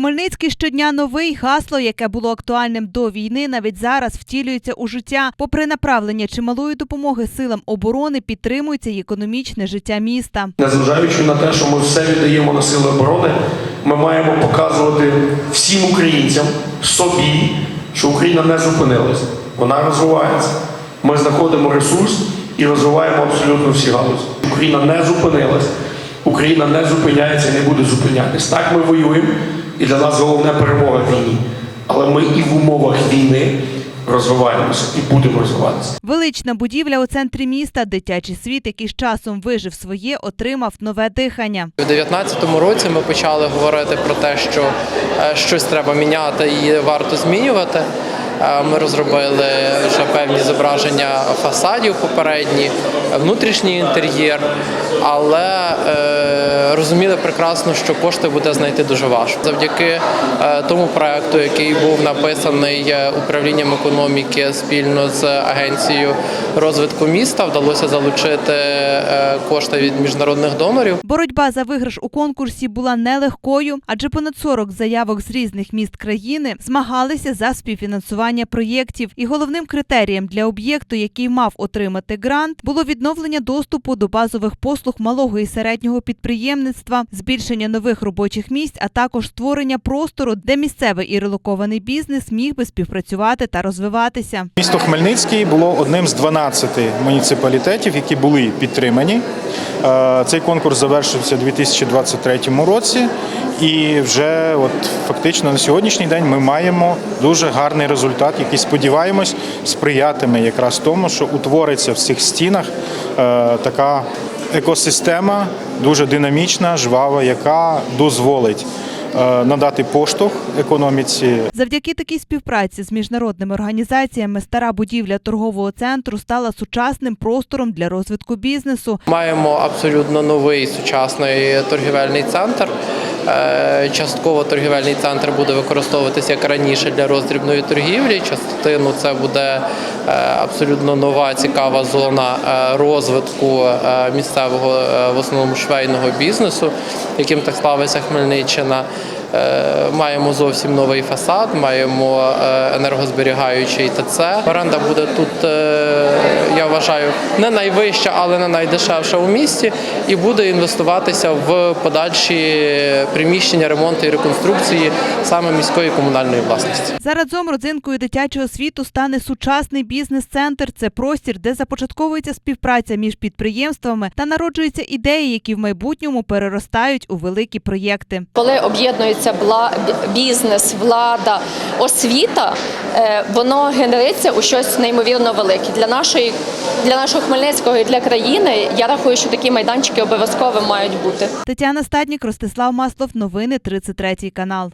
Хмельницький щодня новий гасло, яке було актуальним до війни, навіть зараз втілюється у життя. Попри направлення чималої допомоги силам оборони, підтримується й економічне життя міста. Незважаючи на те, що ми все віддаємо на сили оборони, ми маємо показувати всім українцям собі, що Україна не зупинилась, вона розвивається. Ми знаходимо ресурс і розвиваємо абсолютно всі галузі. Україна не зупинилась, Україна не зупиняється і не буде зупинятись. Так ми воюємо, і для нас головне перемога в війні. Але ми і в умовах війни розвиваємося і будемо розвиватися. Велична будівля у центрі міста, дитячий світ, який з часом вижив своє, отримав нове дихання. У 2019 році ми почали говорити про те, що е, щось треба міняти і варто змінювати. Е, Ми розробили вже певні зображення фасадів попередні, внутрішній інтер'єр, але е, розуміли прекрасно, що кошти буде знайти дуже важко. Завдяки е, тому проекту, який був написаний е, управлінням економіки спільно з агенцією розвитку міста, вдалося залучити е, кошти від міжнародних донорів. Боротьба за виграш у конкурсі була нелегкою, адже понад 40 заявок з різних міст країни змагалися за співфінансування проєктів. І головним критерієм для об'єкту, який мав отримати грант, було відновлення доступу до базових послуг малого і середнього підприємництва, збільшення нових робочих місць, а також створення простору, де місцевий і релокований бізнес міг би співпрацювати та розвиватися. Місто Хмельницький було одним з 12 муніципалітетів, які були підтримані. Е, Цей конкурс завершився у 2023 році, і вже от фактично на сьогоднішній день ми маємо дуже гарний результат, який сподіваємось сприятиме якраз тому, що утвориться в цих стінах е, така екосистема, дуже динамічна, жвава, яка дозволить е, надати поштовх економіці Завдяки такій співпраці з міжнародними організаціями стара будівля торгового центру стала сучасним простором для розвитку бізнесу. Маємо абсолютно новий сучасний торгівельний центр. Е, Частково торгівельний центр буде використовуватися як раніше для роздрібної торгівлі. Частину це буде е, абсолютно нова цікава зона е, розвитку місцевого в основному швейного бізнесу, яким так славиться Хмельниччина. Е, Маємо зовсім новий фасад, маємо е, енергозберігаючий ТЦ. Оренда буде тут, е, я вважаю, не найвища, але не найдешевша у місті, і буде інвестуватися в подальші приміщення ремонту і реконструкції саме міської комунальної власності. Заразом родзинкою дитячого світу стане сучасний бізнес-центр. Це простір, де започатковується співпраця між підприємствами та народжуються ідеї, які в майбутньому переростають у великі проєкти. Коли об'єднується бла- бізнес, влада, освіта, е, воно генериться у щось неймовірно велике. Для нашої для нашого Хмельницького і для країни я рахую, що такі майданчики обов'язково мають бути. Тетяна Стаднік, Ростислав Маслов. Новини 33 канал.